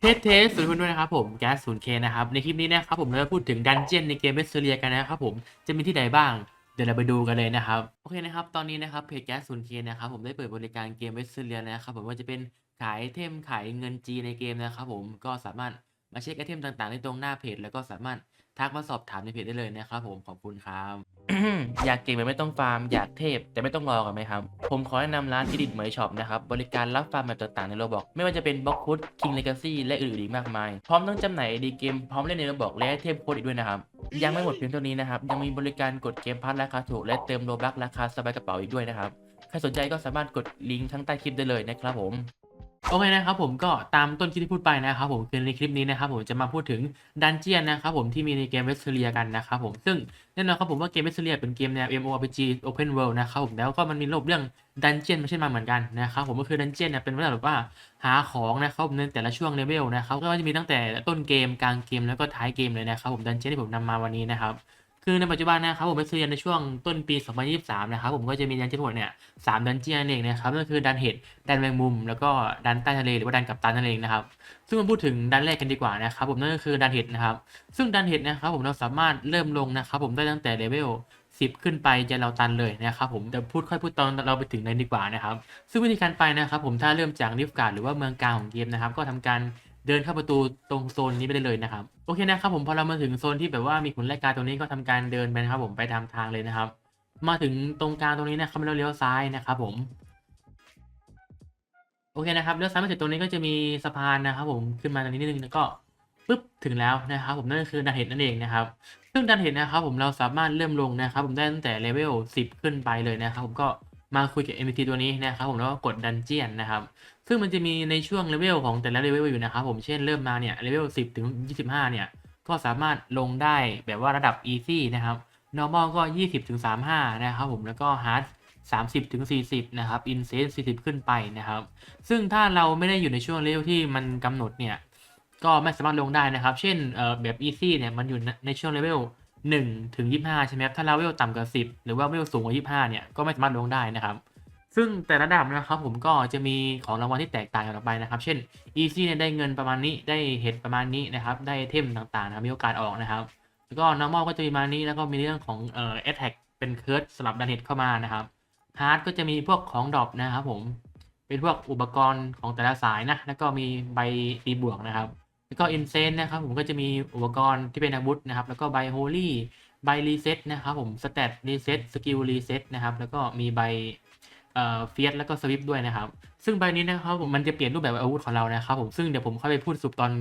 เทสเทสสวัสดีเพื่อนด้วยนะครับผมแก๊สศูนย์เคนะครับ ในคลิปนี้นะครับผมเราจะพูดถึงดันเจียนในเกมเวสเลียกันนะครับผมจะมีที่ใดบ้าง เดี๋ยวเราไปดูกันเลยนะครับโอเคนะครับตอนนี้นะครับเพจแก๊สศูนย์เคนะครับผมได้เปิดบริการเกมเวสเลียนะครับผมว่าจะเป็นขายเทมขายเงินจีในเกมนะครับผมก็สามารถมาเช็คไอเทมต่างๆ ได้ตรงหน้าเพจแล้วก็สามารถ ทักมาสอบถามในเพจได้เลยนะครับผมขอบคุณครับ อยากเก่งแบบไม่ต้องฟาร์มอยากเทพ แต่ไม่ต้องรอกันไหมครับ ผมขอแนะนำร้านที่ดิดเหมยช็อปนะครับ บริการรับฟาร์มแบบต่างๆในโรบอกไม่ว่าจะเป็นบล็อกฟุตคิงเลกาซี่และอื่นๆอีกมากมาย พร้อมทั้งจำหน่ายดีเกมพร้อมเล่นในโรบอกและเทพโค้ดอีกด้วยนะครับยังไม่หมดเพียงเท่านี้นะครับยังมีบริการกดเกมพัทราคาถูกและเติมโลบักราคาสบายกระเป๋าอีกด้วยนะครับใครสนใจก็สามารถกดลิงก์ทั้งใต้คลิปได้เลยนะครับผม โอเคนะครับผมก็ตามต้นคลิปที่พูดไปนะครับผมคือในคลิปนี้นะครับผมจะมาพูดถึงดันเจียนนะครับผมที่มีในเกมเวสเลียกันนะครับผมซึ่งแน่นอนครับผมว่าเกมเวสเลียเป็นเกมแนว MMORPG Open World นะครับผมแล้วก็มันมีระบบเรื่องดันเจียนม่ใช่นมาเหมือนกันนะครับผมก็คือดันเจียนเนี่ยเป็นแบบว่าหาของนะครับผมในแต่ละช่วงเลเวลนะครับก็จะมีตั้งแต่ต้นเกมกลางเกมแล้วก็ท้ายเกมเลยนะครับผมดันเจียนที่ผมนำมาวันนี้นะครับ คือในปัจจุบันนะครับผมไปซื้อในช่วงต้นปี 2023 นะครับผมก็จะมีดันเจียนทั้งหมดเนี่ยสามดันเจียนเองนะครับนั่นคือดันเห็ดดันแมงมุม แล้วก็ดันใต้ทะเลหรือว่าดันกับตันนั่นเองนะครับซึ่งมาพูดถึงดันแรกกันดีกว่านะครับผมนั่นก็คือดันเห็ดนะครับซึ่งดันเห็ดนะครับผมเราสามารถเริ่มลงนะครับผมได้ตั้งแต่เลเวล10 ขึ้นไปจะเราตันเลยนะครับผมแต่พูดค่อยพูดตอนเราไปถึงนั้นดีกว่านะครับซึ่งวิธีการไปนะครับผมถ้าเริ่มจากนิฟการ์ดหรือว่าเมืองกลางของเกมนะครับก็ทำการ เดินเข้าประตูตรงโซนนี้ไปได้เลยนะครับโอเคนะครับผมพอเรามาถึงโซนที่แบบว่ามีขุนไล่กาตรงนี้ก็ทำการเดินไปนะครับผมไปตามทางเลยนะครับ มาถึงตรงกลางตรงนี้นะครับเราเลี้ยวซ้ายนะครับผมโอเคนะครับเลี้ยวซ้ายมาถึงตรงนี้ก็จะมีสะพานนะครับ ผมขึ้นมาตรงนี้นิดนึงแล้วก็ปึ๊บถึงแล้วนะครับ ผมนั่นก็คือดันเห็ดนั่นเองนะครับซึ่งดันเห็ดนะครับ ผมเราสามารถเริ่มลงนะครับ ผมได้ตั้งแต่เลเวล10 ขึ้นไปเลยนะครับ ผมก็ มาคุยกับ NPC ตัวนี้นะครับผมแล้วก็กดดันเจียนนะครับ ซึ่งมันจะมีในช่วงเลเวลของแต่ละเลเวลอยู่นะครับผมเช่นเริ่มมาเนี่ยเลเวล10 ถึง 25 เนี่ย ก็สามารถลงได้แบบว่าระดับ easy นะครับ normal ก็ 20 ถึง 35 นะครับผมแล้วก็ hard 30 ถึง 40 นะครับ insane 40 ขึ้นไปนะครับ ซึ่งถ้าเราไม่ได้อยู่ในช่วงเลเวลที่มันกำหนดเนี่ยก็ไม่สามารถลงได้นะครับ เช่นแบบ easy เนี่ยมันอยู่ในช่วงเลเวล 1ถึง25 ใช่ไหมครับ ถ้าเราเวลต่ำกว่า 10 หรือว่าเวลสูงกว่า 25 เนี่ย ก็ไม่สามารถลงได้นะครับ ซึ่งแต่ละระดับนะครับผมก็จะมีของรางวัลที่แตกต่างกันออกไปนะครับ เช่น easy เนี่ยได้เงินประมาณนี้ ได้เห็ดประมาณนี้นะครับ ได้เทมต่างๆนะครับ มีโอกาสออกนะครับ แล้วก็ normal ก็จะมีประมาณนี้ แล้วก็มีเรื่องของเอ่อ attack เป็นเคิร์ดสลับดันเห็ดเข้ามานะครับ hard ก็จะมีพวกของดรอปนะครับผม เป็นพวกอุปกรณ์ของแต่ละสายนะ แล้วก็มีใบตีบวกนะครับ แล้วก็ insane นะครับผมก็จะมีอุปกรณ์ที่เป็นอาวุธนะครับ แล้วก็ใบ holy ใบ reset นะครับผม stat reset skill reset นะครับ แล้วก็มีใบเอ่อ fiat แล้วก็ swift ด้วยนะครับ ซึ่งใบนี้นะครับผมมันจะเปลี่ยนรูปแบบอาวุธของเรานะครับผมซึ่งเดี๋ยวผมค่อยไปพูดสุบตอน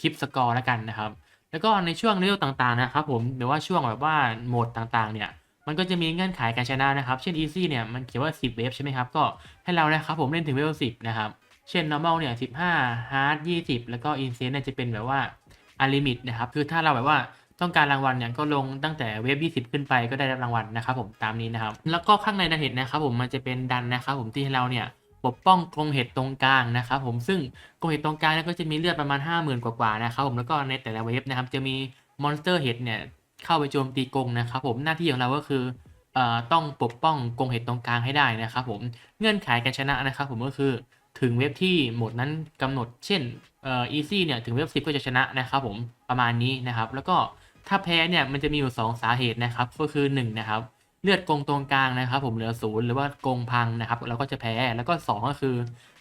คลิปสกอร์แล้วกันนะครับ แล้วก็ในช่วงเลเวลต่างๆนะครับผมหรือว่าช่วงแบบว่าโหมดต่างๆเนี่ยมันก็จะมีเงื่อนไขการชนะนะครับ เช่น easy เนี่ยมันเขียนว่า 10 เวฟใช่ไหมครับ ก็ให้เรานะครับผมเล่นถึงเวล10 นะครับ เช่น normal เนี่ย15 hard 20 แล้วก็ insane เนี่ยจะเป็นแบบว่า unlimit นะครับ คือถ้าเราแบบว่าต้องการรางวัลเนี่ยก็ลงตั้งแต่เวฟ20 ขึ้นไปก็ได้รับรางวัลนะครับผมตามนี้นะครับ แล้วก็ข้างในดันเห็ดนะครับผมมันจะเป็นดันนะครับผมที่ให้เราเนี่ยปกป้องกรงเห็ดตรงกลางนะครับผมซึ่งกรงเห็ดตรงกลางเนี่ยก็จะมีเลือดประมาณ 50,000 กว่าๆนะครับผมแล้วก็ในแต่ละเวฟนะครับจะมีมอนสเตอร์เห็ดเนี่ยเข้าไปโจมตีกรงนะครับผมหน้าที่ของเราก็คือเอ่อต้องปกป้องกรงเห็ดตรงกลางให้ได้นะครับผมเงื่อนไขการชนะนะครับผมก็คือ ถึงเว็บที่โหมดนั้นกำหนด เช่นเอ่อ easy เนี่ย ถึงเว็บ 10 ก็จะชนะนะครับผม ประมาณนี้นะครับ แล้วก็ถ้าแพ้เนี่ย มันจะมีอยู่ 2 สาเหตุนะครับ ก็คือ 1 นะครับ เลือดกงตรงกลางนะครับ ผมเหลือศูนย์หรือว่ากงพังนะครับ เราก็จะแพ้ แล้วก็ 2 ก็คือ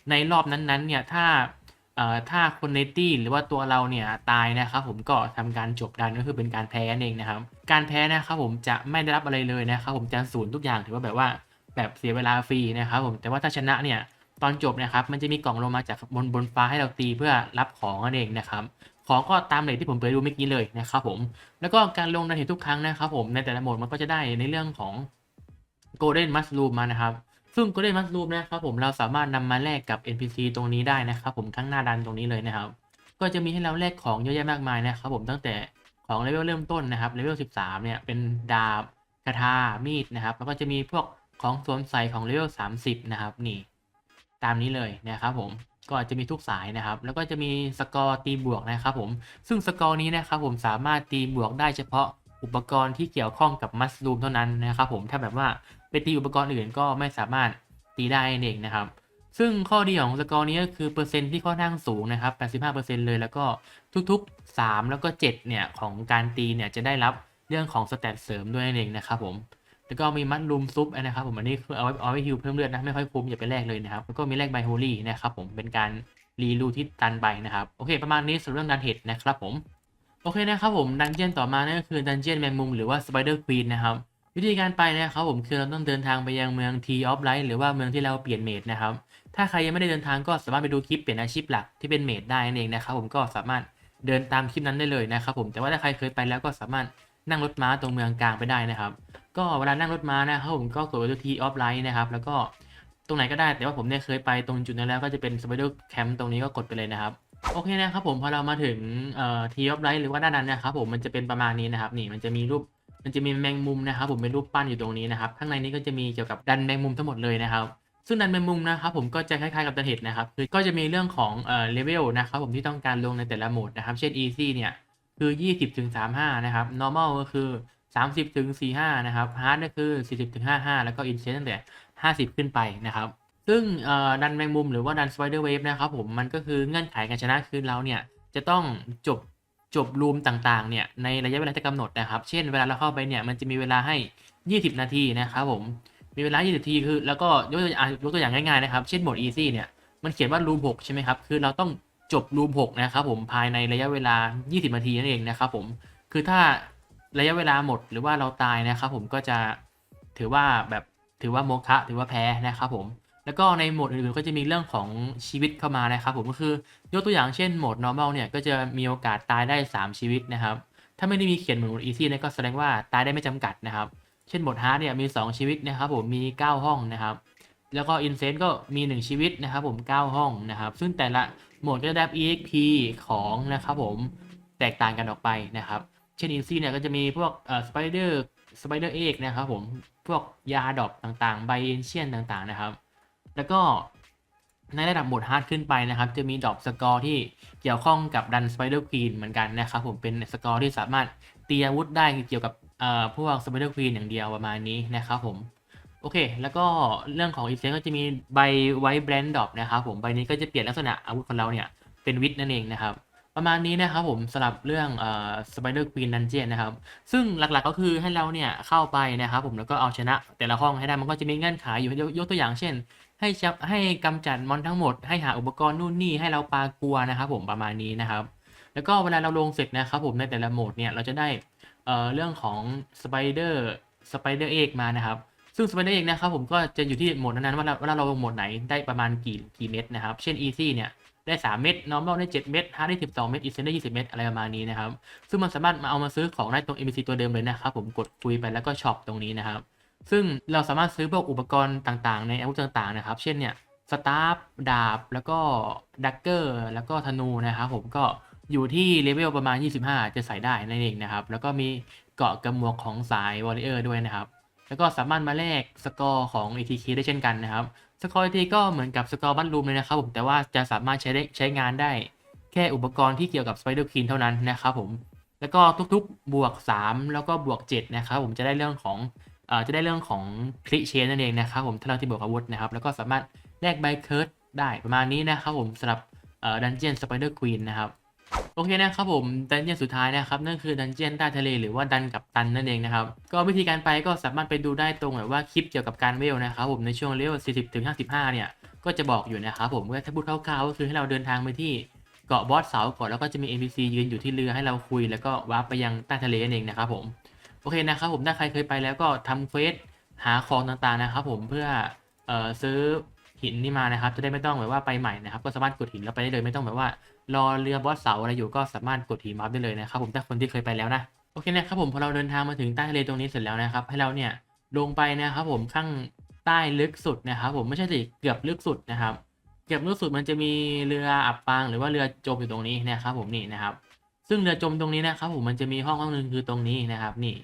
ในรอบนั้นๆ เนี่ย ถ้าเอ่อถ้าคนในตี้หรือว่าตัวเราเนี่ยตายนะครับผมก็ทำการจบดันก็คือเป็นการแพ้นั่นเองนะครับ การแพ้นะครับผมจะไม่ได้รับอะไรเลยนะครับผมจะศูนย์ทุกอย่างถือว่าแบบว่าแบบเสียเวลาฟรีนะครับผม แต่ว่าถ้าชนะเนี่ย ตอนจบนะครับ มันจะมีกล่องลงมาจากบนบนฟ้าให้เราตีเพื่อรับของนั่นเองนะครับของก็ตามเลยที่ผมเปิดดูเมื่อกี้เลยนะครับผม แล้วก็การลงดันเห็นทุกครั้งนะครับผม ในแต่ละโหมดมันก็จะได้ในเรื่องของ Golden Mushroom มานะครับ ซึ่ง Golden Mushroom นะครับผมเราสามารถนำมาแลกกับ NPC ตรงนี้ได้นะครับผมข้างหน้าดันตรงนี้เลยนะครับ ก็จะมีให้เราแลกของเยอะแยะมากมายนะครับผมตั้งแต่ของเลเวลเริ่มต้นนะครับเลเวล 13 เนี่ยเป็นดาบคาถามีดนะครับ แล้วก็จะมีพวกของสวมใส่ของเลเวล 30 นะครับนี่ ตามนี้เลยนะครับผมก็อาจจะมีทุกสายนะครับ แล้วก็จะมีสกอร์ตีบวกนะครับผมซึ่งสกอร์นี้นะครับผมสามารถตีบวกได้เฉพาะอุปกรณ์ที่เกี่ยวข้องกับมัสลูมเท่านั้นนะครับผมถ้าแบบว่าไปตีอุปกรณ์อื่นก็ไม่สามารถตีได้เองนะครับ ซึ่งข้อดีของสกอร์นี้ก็คือเปอร์เซ็นต์ที่ค่อนข้างสูงนะครับ 85%เลยแล้วก็ทุกๆ 3 แล้วก็ 7 เนี่ย ของการตีเนี่ยจะได้รับเรื่องของสเตตเสริมด้วยเองนะครับผม แล้วก็มีมัดลุมซุปนะครับผมอันนี้คือเอาไว้เอาไว้ฮิวเพิ่มเลือดนะไม่ค่อยคุ้มอย่าไปแลกเลยนะครับแล้วก็มีแลกไบโฮลี่นะครับผมเป็นการรีรูที่ตันไปนะครับโอเคประมาณนี้สำหรับเรื่องดันเห็ดนะครับผมโอเคนะครับผมดันเจียนต่อมานั่นก็คือดันเจียนแมงมุมหรือว่าสไปเดอร์ควีนนะครับวิธีการไปนะครับผมคือเราต้องเดินทางไปยังเมือง T of Light หรือว่าเมืองที่เราเปลี่ยนเมดนะครับถ้าใครยังไม่ได้เดินทางก็สามารถไปดูคลิปเปลี่ยนอาชีพหลักที่เป็นเมดได้นั่นเองนะครับผมก็สามารถเดินตามคลิปนั้นได้เลยนะครับผมแต่ว่าถ้าใครเคยไปแล้วก็สามารถนั่งรถม้าตรงเมืองกลางไปได้นะครับ ก็เวลานั่งรถม้านะครับผมก็กดไปที่ T of Light นะครับ แล้วก็ตรงไหนก็ได้แต่ว่าผมเนี่ยเคยไปตรงจุดนั้นแล้วก็จะเป็น Spider Camp ตรงนี้ก็กดไปเลยนะครับโอเคนะครับผมพอเรามาถึงเอ่อ T of Light หรือว่าด้านนั้นนะครับผมมันจะเป็นประมาณนี้นะครับนี่มันจะมีรูปมันจะมีแมงมุมนะครับผมเป็นรูปปั้นอยู่ตรงนี้นะครับข้างในนี้ก็จะมีเกี่ยวกับดันแมงมุมทั้งหมดเลยนะครับ ซึ่งดันแมงมุมนะครับผมก็จะคล้ายๆกับดันเห็ดนะครับคือก็จะมีเรื่องของเอ่อเลเวลนะครับผมที่ต้องการลงในแต่ละโหมดนะครับ เช่น easy เนี่ยคือ 20-35 นะครับ normal ก็คือ 30ถึง45นะครับ hard ก็คือ40ถึง55 แล้วก็ intense ตั้งแต่ 50 ขึ้นไปนะครับ ซึ่งดันแมงมุมหรือว่าดัน spider wave นะครับผมมันก็คือเงื่อนไขการชนะคือเราเนี่ยจะต้องจบจบรูมต่างๆเนี่ยในระยะเวลาที่กำหนดนะครับ เช่นเวลาเราเข้าไปเนี่ยมันจะมีเวลาให้ 20 นาทีนะครับผมมีเวลา 20 นาทีคือ แล้วก็ยกตัวอย่างยกตัวอย่างง่ายๆนะครับเช่นโหมด easy เนี่ยมันเขียนว่ารูม6ใช่ไหมครับคือเราต้องจบรูม6นะครับผมภายในระยะเวลา 20 นาทีนั่นเองนะครับผมคือถ้า ระยะเวลาหมดหรือว่าเราตายนะครับผมก็จะถือว่าแบบถือว่าโมฆะถือว่าแพ้นะครับผมแล้วก็ในโหมดอื่นๆก็จะมีเรื่องของชีวิตเข้ามานะครับผมก็คือยกตัวอย่างเช่นโหมด normal เนี่ยก็จะมีโอกาสตายได้ 3 ชีวิตนะครับ ถ้าไม่ได้มีเขียนเหมือนโหมด easy เนี่ยก็แสดงว่าตายได้ไม่จำกัดนะครับ เช่นโหมด hard เนี่ยมี 2 ชีวิตนะครับผมมี 9 ห้องนะครับ แล้วก็ insane ก็มี 1 ชีวิตนะครับผม9ห้องนะครับ ซึ่งแต่ละโหมดก็จะได้ exp ของนะครับผมแตกต่างกันออกไปนะครับ ช่น easy เนี่ยก็จะมีพวกเอ่อ spider spider egg นะครับผม พวกยาดอกต่างๆ ใบเอนเชียนต่างๆนะครับ แล้วก็ในระดับโหมดฮาร์ดขึ้นไปนะครับ จะมีดอปสกอร์ที่เกี่ยวข้องกับดันสไปเดอร์ควีนเหมือนกันนะครับผมเป็นสกอร์ที่สามารถตีอาวุธได้เกี่ยวกับเอ่อพวกสไปเดอร์ควีนอย่างเดียวประมาณนี้นะครับผมโอเค แล้วก็เรื่องของอีเซนก็จะมีใบไวท์แบรนด์ดอปนะครับผม ใบนี้ก็จะเปลี่ยนลักษณะอาวุธของเราเนี่ย เป็นวิทนั่นเองนะครับ ประมาณนี้นะครับผมสำหรับเรื่องเอ่อ Spider Queen Dungeon นะครับ ซึ่งหลักๆก็คือให้เราเนี่ยเข้าไปนะครับผมแล้วก็เอาชนะแต่ละห้องให้ได้มันก็จะมีเงื่อนไขอยู่ยกยกตัวอย่างเช่น ให้ชับให้กำจัดมอนทั้งหมดให้หาอุปกรณ์นู่นนี่ให้เราปากลัวนะครับผมประมาณนี้นะครับ แล้วก็เวลาเราลงเสร็จนะครับผมในแต่ละโหมดเนี่ยเราจะได้เอ่อเรื่องของ Spider Spider Egg มานะครับซึ่ง Spider Egg นะครับผมก็จะอยู่ที่โหมดนั้นๆว่าเราว่าเราลงโหมดไหนได้ประมาณกี่กี่เม็ดนะครับ เช่น Easy เนี่ย ได้ 3 เม็ด Normal ได้ 7 เม็ด Hard ได้ 12 เม็ด Essential ได้ 20 เม็ดอะไรประมาณนี้นะครับ ซึ่งมันสามารถมาเอามาซื้อของได้ตรง NPC ตัวเดิมเลยนะครับ ผมกดคุยไปแล้วก็ช็อปตรงนี้นะครับ ซึ่งเราสามารถซื้อพวกอุปกรณ์ต่างๆ ในอาวุธต่างๆ นะครับ เช่นเนี่ยสตาร์ฟดาบ แล้วก็ดักเกอร์ แล้วก็ธนูนะครับผมก็อยู่ที่เลเวลประมาณ 25 จะใส่ได้นั่นเองนะครับ แล้วก็มีเกาะกระหมวกของสายวอริเออร์ด้วยนะครับ แล้วก็สามารถมาแลกสกอร์ของ ATK ได้เช่นกันนะครับ สกอร์ ATK ก็เหมือนกับสกอร์บัตรูมเลยนะครับผมแต่ว่าจะสามารถใช้ได้ใช้งานได้แค่อุปกรณ์ที่เกี่ยวกับ Spider Queen เท่านั้นนะครับผมแล้วก็ทุกๆบวก 3 แล้วก็บวก 7 นะครับผมจะได้เรื่องของเอ่อจะได้เรื่องของคลิเชนนั่นเองนะครับผมถ้าเราที่บวกอาวุธนะครับ แล้วก็สามารถแลกใบเคิร์ดได้ประมาณนี้นะครับผมสำหรับเอ่อดันเจียนสไปเดอร์ควีนนะครับ โอเคนะครับผมดันเจียนสุดท้ายนะครับนั่นคือดันเจียนใต้ทะเลหรือว่าดันกับตันนั่นเองนะครับก็วิธีการไปก็สามารถไปดูได้ตรงแบบว่าคลิปเกี่ยวกับการเวลนะครับผมในช่วงเลเวล40ถึง55 เนี่ยก็จะบอกอยู่นะครับผมก็ถ้าพูดคร่าวๆก็คือให้เราเดินทางไปที่เกาะบอสเสาก่อนแล้วก็จะมี NPC ยืนอยู่ที่เรือให้เราคุย แล้วก็วาร์ปไปยังใต้ทะเลนั่นเองนะครับผมโอเคนะครับผมถ้าใครเคยไปแล้วก็ทำเควสหาของต่างๆนะครับผมเพื่อเอ่อซื้อ หินนี่มานะครับ จะได้ไม่ต้องแบบว่าไปใหม่นะครับ ก็สามารถกดหินแล้วไปได้เลยไม่ต้องแบบว่า รอเรือบอสเสาอะไรอยู่ก็สามารถกดหินมาได้เลยนะครับ ผมถ้าคนที่เคยไปแล้วนะโอเคนะครับผมพอเราเดินทางมาถึงใต้ทะเลตรงนี้เสร็จแล้วนะครับ ให้เราเนี่ยลงไปนะครับ ผมข้างใต้ลึกสุดนะครับ ผมไม่ใช่สิเกือบลึกสุดนะครับเกือบลึกสุดมันจะมีเรืออับปางหรือว่าเรือจมอยู่ตรงนี้นะครับผมนี่นะครับ ซึ่งเรือจมตรงนี้นะครับ ผมมันจะมีห้องห้องหนึ่งคือตรงนี้นะครับ นี่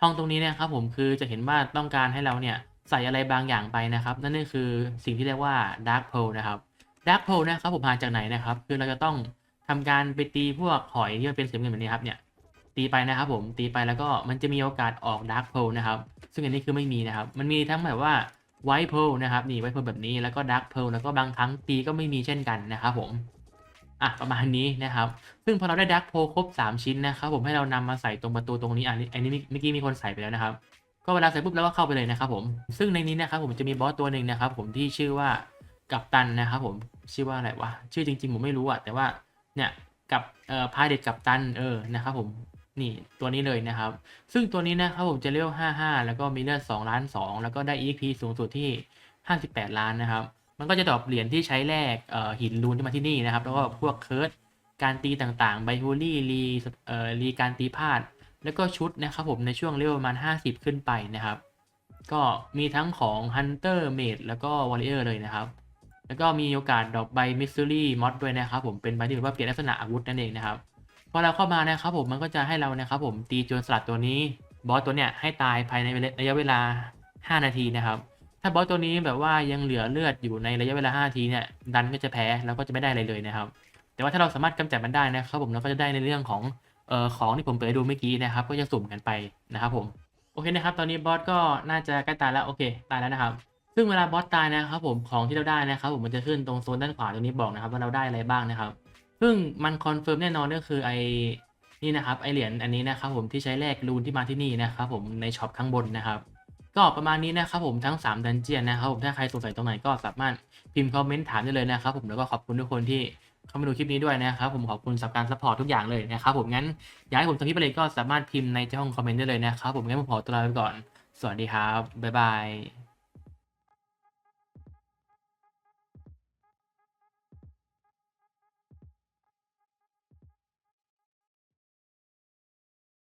ห้องตรงนี้นะครับ ผมคือจะเห็นว่าต้องการให้เราเนี่ย ใส่อะไรบางอย่างไปนะครับ นั่นก็คือสิ่งที่เรียกว่า Dark Pearl นะครับ Dark Pearl นะครับผมหาจากไหนนะครับ คือเราจะต้องทำการไปตีพวกหอยที่มันเป็นสีเงินแบบนี้ครับเนี่ยตีไปนะครับผมตีไปแล้วก็มันจะมีโอกาสออก Dark Pearl นะครับ ซึ่งอันนี้คือไม่มีนะครับ มันมีทั้งแบบว่าไวท์เพลนะครับนี่ไวท์เพลแบบนี้แล้วก็ดักเพลแล้วก็บางครั้งตีก็ไม่มีเช่นกันนะครับผมอะประมาณนี้นะครับ ซึ่งพอเราได้ดักโพครบ 3 ชิ้นนะครับผมให้เรานำมาใส่ตรงประตูตรงนี้อันนี้อันนี้เมื่อกี้มีคนใส่ไปแล้วนะครับ ก็เวลาใส่ปุ๊บแล้วก็เข้าไปเลยนะครับผม ซึ่งในนี้นะครับผมจะมีบอสตัวหนึ่งนะครับผมที่ชื่อว่ากัปตันนะครับผมชื่อว่าอะไรวะชื่อจริง ๆ ผมไม่รู้อะแต่ว่าเนี่ยกับเอ่อพายเด็ดกัปตันเออนะครับผมนี่ตัวนี้เลยนะครับ ซึ่งตัวนี้นะครับผมจะเลเว55 แล้วก็มีเลือด2ล้าน 2 แล้วก็ได้ EXP สูงสุดที่ 58 ล้านนะครับ มันก็จะดรอปเหรียญที่ใช้แลกเอ่อหินรูนที่มาที่นี่นะครับ แล้วก็พวกเคิร์ดการตีต่างๆไบฮูลี่รีเอ่อรีการตีพลาด แล้วก็ชุดนะครับผมในช่วงเลเวลประมาณ 50 ขึ้นไปนะครับ ก็มีทั้งของ Hunter Mage แล้วก็ Warrior เลยนะครับ แล้วก็มีโอกาสดอปใบ Mystery Mod ด้วยนะครับผมเป็นใบที่แบบว่าเปลี่ยนลักษณะอาวุธนั่นเองนะครับพอเราเข้ามานะครับผมมันก็จะให้เรานะครับผมตีโจรสลัดตัวนี้บอสตัวเนี้ยให้ตายภายในระยะเวลา 5 นาทีนะครับถ้าบอสตัวนี้แบบว่ายังเหลือเลือดอยู่ในระยะเวลา5นาทีเนี่ยดันก็จะแพ้แล้วก็จะไม่ได้อะไรเลยนะครับ แต่ว่าถ้าเราสามารถกำจัดมันได้นะครับผมเราก็จะได้ในเรื่องของ เอ่อของที่ผมเปิดดูเมื่อกี้นะครับ ก็จะสุ่มกันไปนะครับผมโอเคนะครับ ตอนนี้บอสก็น่าจะใกล้ตายแล้วโอเค ตายแล้วนะครับ ซึ่งเวลาบอสตายนะครับ ผมของที่เราได้นะครับผมมันจะขึ้นตรงโซนด้านขวาตรงนี้บอกนะครับ ว่าเราได้อะไรบ้างนะครับ ซึ่งมันคอนเฟิร์มแน่นอนก็คือไอนี่นะครับไอเหรียญอันนี้นะครับผมที่ใช้แลกรูนที่มาที่นี่นะครับผมในช็อปข้างบนนะครับก็ประมาณนี้นะครับผมทั้ง3ดันเจียนนะครับผมถ้าใครสงสัยตรงไหนก็สามารถพิมพ์คอมเมนต์ถามได้เลยนะครับผมแล้วก็ขอบคุณทุกคนที่ เข้ามาดูคลิปนี้ด้วยนะครับผมขอบคุณสำหรับการซัพพอร์ตทุกอย่างเลยนะครับผมงั้นอยากให้ผมทำคลิปอะไรก็สามารถพิมพ์ในช่องคอมเมนต์ได้เลยนะครับผมงั้นผมขอตัวลาไปก่อน สวัสดีครับบ๊ายบาย